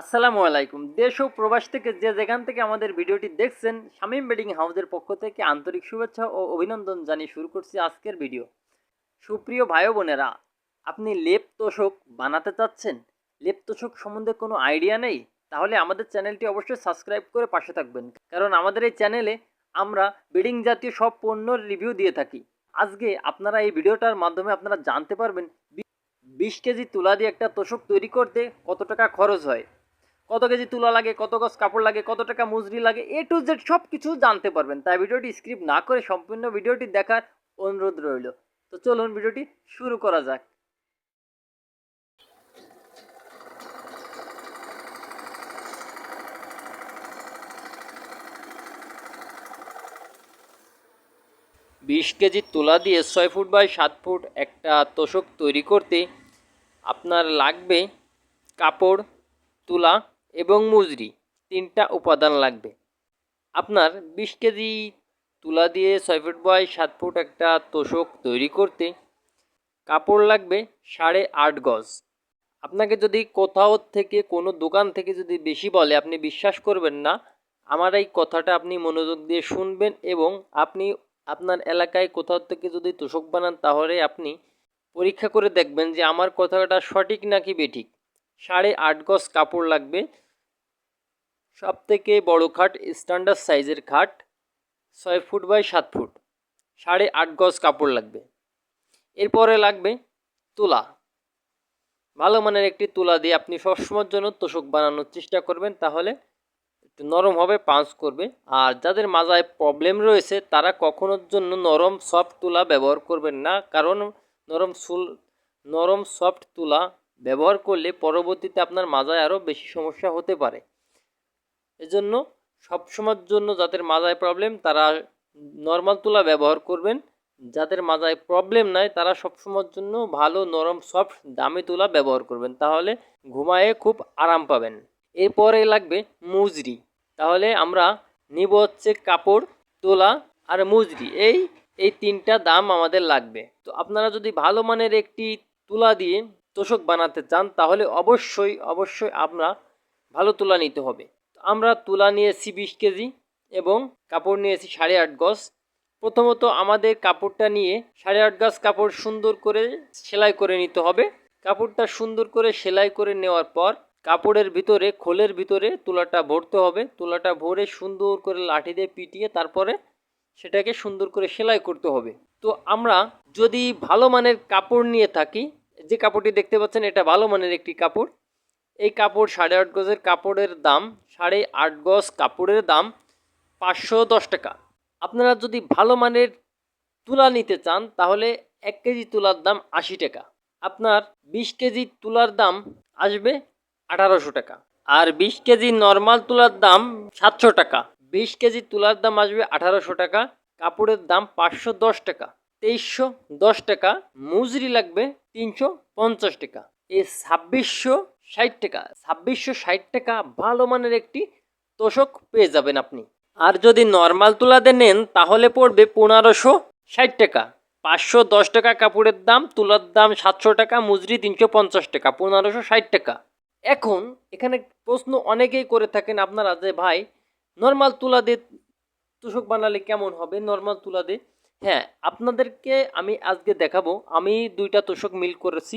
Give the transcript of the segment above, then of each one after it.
আসসালামু আলাইকুম। দেশ ও প্রবাস থেকে যে যেখান থেকে আমাদের ভিডিওটি দেখছেন, শামীম বেডিং হাউসের পক্ষ থেকে আন্তরিক শুভেচ্ছা ও অভিনন্দন জানিয়ে শুরু করছি আজকের ভিডিও। সুপ্রিয় ভাই বোনেরা, আপনি লেপ তোষক বানাতে চাচ্ছেন? লেপ তোষক সম্বন্ধে কোনো আইডিয়া নেই? তাহলে আমাদের চ্যানেলটি অবশ্যই সাবস্ক্রাইব করে পাশে থাকবেন। কারণ আমাদের এই চ্যানেলে আমরা বেডিং জাতীয় সব পণ্যর রিভিউ দিয়ে থাকি। আজকে আপনারা এই ভিডিওটার মাধ্যমে আপনারা জানতে পারবেন বিশ কেজি তুলা দিয়ে একটা তোষক তৈরি করতে কত টাকা খরচ হয়। কত কেজি তুলা লাগে, কত গজ কাপড় লাগে, কত টাকা মজুরি লাগে এ টু জেড সব কিছু জানতে পারবেন। তাই ভিডিওটি স্ক্রিপ্ট না করে সম্পূর্ণ ভিডিওটি দেখার অনুরোধ রইল। তো চলুন ভিডিওটি শুরু করা যাক। বিশ কেজি তুলা দিয়ে ছয় ফুট বাই সাত ফুট একটা তোষক তৈরি করতে আপনার লাগবে কাপড়, তুলা এবং মুজরি, তিনটা উপাদান লাগবে। আপনার বিশ কেজি তুলা দিয়ে ছয় ফুট বাই সাত ফুট একটা তোষক তৈরি করতে কাপড় লাগবে সাড়ে আট গজ। আপনাকে যদি কোথাও থেকে, কোনো দোকান থেকে যদি বেশি বলে, আপনি বিশ্বাস করবেন না, আমার এই কথাটা আপনি মনোযোগ দিয়ে শুনবেন এবং আপনি আপনার এলাকায় কোথাও থেকে যদি তোষক বানান, তাহলে আপনি পরীক্ষা করে দেখবেন যে আমার কথাটা সঠিক নাকি বেঠিক। সাড়ে আট গজ কাপড় লাগবে সব থেকে বড়ো খাট স্ট্যান্ডার্ড সাইজের খাট, ছয় ফুট বাই সাত ফুট, সাড়ে আট গজ কাপড় লাগবে। এরপরে লাগবে তুলা। ভালো মানের একটি তুলা দিয়ে আপনি সবসময়ের জন্য তোষক বানানোর চেষ্টা করবেন, তাহলে একটু নরম হবে পাঁচ করবে। আর যাদের মাজায় প্রবলেম রয়েছে, তারা কখনোর জন্য নরম সফট তুলা ব্যবহার করবেন না, কারণ নরম সুল নরম সফট তুলা ব্যবহার করলে পরবর্তীতে আপনার মাজায় আরও বেশি সমস্যা হতে পারে। এজন্য সবসময়ের জন্য যাদের মাজায় প্রবলেম তারা নর্মাল তুলা ব্যবহার করবেন। যাদের মাজায় প্রবলেম নাই, তারা সবসময়ের জন্য ভালো, নরম সফট দামি তুলা ব্যবহার করবেন। তাহলে ঘুমায়ে খুব আরাম পাবেন। এরপরে লাগবে মুজরি। তাহলে আমরা নিব হচ্ছে কাপড়, তোলা আর মুজরি। এই এই তিনটা দাম আমাদের লাগবে। তো আপনারা যদি ভালো মানের একটি তুলা দিয়ে তোষক বানাতে চান, তাহলে অবশ্যই অবশ্যই আমরা ভালো তুলা নিতে হবে। আমরা তুলা নিয়েছি বিশ কেজি এবং কাপড় নিয়েছি সাড়ে আট গজ। প্রথমত আমাদের কাপড়টা নিয়ে সাড়ে আট গাছ কাপড় সুন্দর করে সেলাই করে নিতে হবে। কাপড়টা সুন্দর করে সেলাই করে নেওয়ার পর কাপড়ের ভিতরে, খোলের ভিতরে তুলাটা ভরতে হবে। তুলাটা ভরে সুন্দর করে লাঠি দিয়ে পিটিয়ে তারপরে সেটাকে সুন্দর করে সেলাই করতে হবে। তো আমরা যদি ভালো মানের কাপড় নিয়ে থাকি, যে কাপড়টি দেখতে পাচ্ছেন এটা ভালো মানের একটি কাপড়। এই কাপড় সাড়ে আট গজের কাপড়ের দাম, সাড়ে আট গজ কাপড়ের দাম পাঁচশো দশ টাকা। আপনারা যদি ভালো মানের তুলা নিতে চান, তাহলে এক কেজি তুলার দাম আশি টাকা। আপনার বিশ কেজি তুলার দাম আসবে আঠারোশো টাকা। আর বিশ কেজি নর্মাল তুলার দাম সাতশো টাকা। বিশ কেজি তুলার দাম আসবে আঠারোশো টাকা, কাপড়ের দাম পাঁচশো দশ টাকা। তেইশশো দশ টাকা, মজুরি লাগবে তিনশো পঞ্চাশ টাকা। এই ছাব্বিশশো ষাট টাকা, ছাব্বিশশো ষাট টাকা ভালো মানের একটি তোষক পেয়ে যাবেন আপনি। আর যদি নর্মাল তুলাতে নেন, তাহলে পড়বে পনেরোশো ষাট টাকা। পাঁচশো দশ টাকা কাপড়ের দাম, তুলার দাম সাতশো টাকা, মজুরি তিনশো পঞ্চাশ টাকা, পনেরোশো ষাট টাকা। এখন এখানে প্রশ্ন অনেকেই করে থাকেন আপনারা যে, ভাই নর্মাল তুলা দিয়ে তোষক বানালে কেমন হবে? নর্মাল তুলা দিয়ে হ্যাঁ আপনাদেরকে আমি আজকে দেখাবো। আমি দুইটা তোষক মিল করেছি।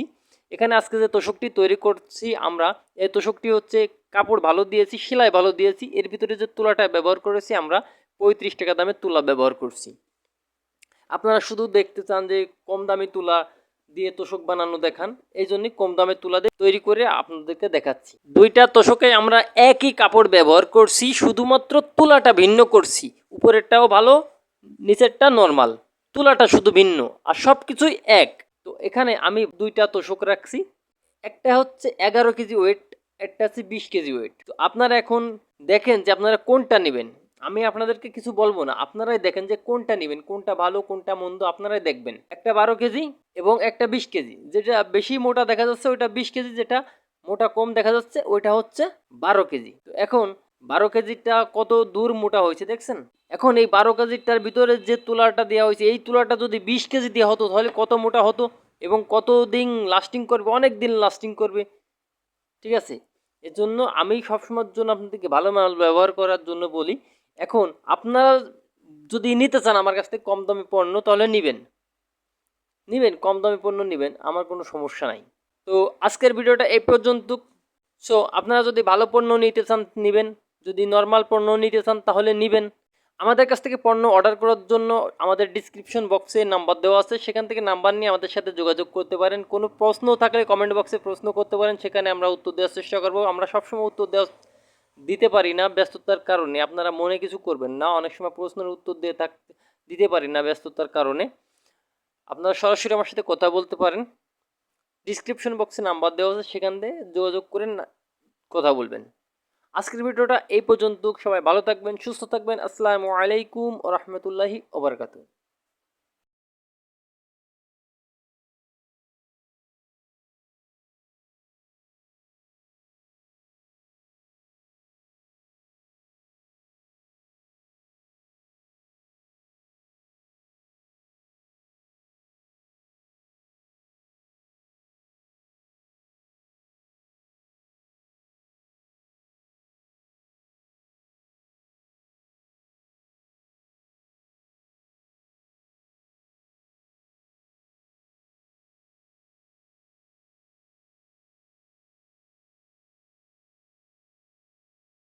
এখানে আজকে যে তোষকটি তৈরি করছি আমরা, এই তোষকটি হচ্ছে কাপড় ভালো দিয়েছি, সেলাই ভালো দিয়েছি। এর ভিতরে যে তুলাটা ব্যবহার করেছি আমরা, পঁয়ত্রিশ টাকা দামের তুলা ব্যবহার করছি। আপনারা শুধু দেখতে চান যে কম দামি তুলা দিয়ে তোষক বানানো দেখান, এই জন্যই কম দামে তুলা দিয়ে তৈরি করে আপনাদেরকে দেখাচ্ছি। দুইটা তোষকে আমরা একই কাপড় ব্যবহার করছি, শুধুমাত্র তুলাটা ভিন্ন করছি। উপরেরটাও ভালো, নিচেরটা নর্মাল। তুলাটা শুধু ভিন্ন, আর সব কিছুই এক। তো এখানে আমি দুইটা তোষক রাখছি। একটা হচ্ছে এগারো কেজি ওয়েট একটা হচ্ছে বিশ কেজি ওয়েট তো আপনারা এখন দেখেন যে আপনারা কোনটা নেবেন। আমি আপনাদেরকে কিছু বলব না। আপনারাই দেখেন যে কোনটা নেবেন, কোনটা ভালো, কোনটা মন্দ আপনারাই দেখবেন। একটা বারো কেজি এবং একটা বিশ কেজি। যেটা বেশি মোটা দেখা যাচ্ছে, ওইটা বিশ কেজি, যেটা মোটা কম দেখা যাচ্ছে, ওইটা হচ্ছে বারো কেজি। তো এখন বারো কেজিটা কত দূর মোটা হয়েছে দেখছেন? এখন এই বারো কেজিটার ভিতরে যে তুলাটা দেওয়া হয়েছে, এই তুলাটা যদি বিশ কেজি দেওয়া হতো, তাহলে কত মোটা হতো এবং কত দিন লাস্টিং করবে? অনেক দিন লাস্টিং করবে। ঠিক আছে? এজন্য আমি সবসময়ের জন্য আপনাদেরকে ভালো মাল ব্যবহার করার জন্য বলি, এখন আপনারা যদি নিতে চান আমার কাছ থেকে কম দামি পণ্য, তাহলে নেবেন। নেবেন, কম দামি পণ্য নেবেন, আমার কোনো সমস্যা নাই। তো আজকের ভিডিওটা এই পর্যন্ত। সো আপনারা যদি ভালো পণ্য নিতে চান, নেবেন। যদি নর্মাল পণ্য নিতে চান তাহলে নেবেন। আমাদের কাছ থেকে পণ্য অর্ডার করার জন্য আমাদের ডিসক্রিপশন বক্সে নাম্বার দেওয়া আছে। সেখান থেকে নাম্বার নিয়ে আমাদের সাথে যোগাযোগ করতে পারেন। কোনো প্রশ্ন থাকলে কমেন্ট বক্সে প্রশ্ন করতে পারেন। সেখানে আমরা উত্তর দেওয়ার চেষ্টা করব। আমরা সবসময় উত্তর দেওয়া দিতে পারি না ব্যস্ততার কারণে। আপনারা মনে কিছু করবেন না। অনেক সময় প্রশ্নের উত্তর দিয়ে থাকতে দিতে পারি না ব্যস্ততার কারণে। আপনারা সরাসরি আমার সাথে কথা বলতে পারেন। ডিসক্রিপশন বক্সে নাম্বার দেওয়া আছে। সেখান থেকে যোগাযোগ করে কথা বলবেন। আজকের ভিডিওটা এই পর্যন্ত সবাই ভালো থাকবেন সুস্থ থাকবেন। আসসালামু আলাইকুম ও রহমতুল্লাহি ওবরকাতুহ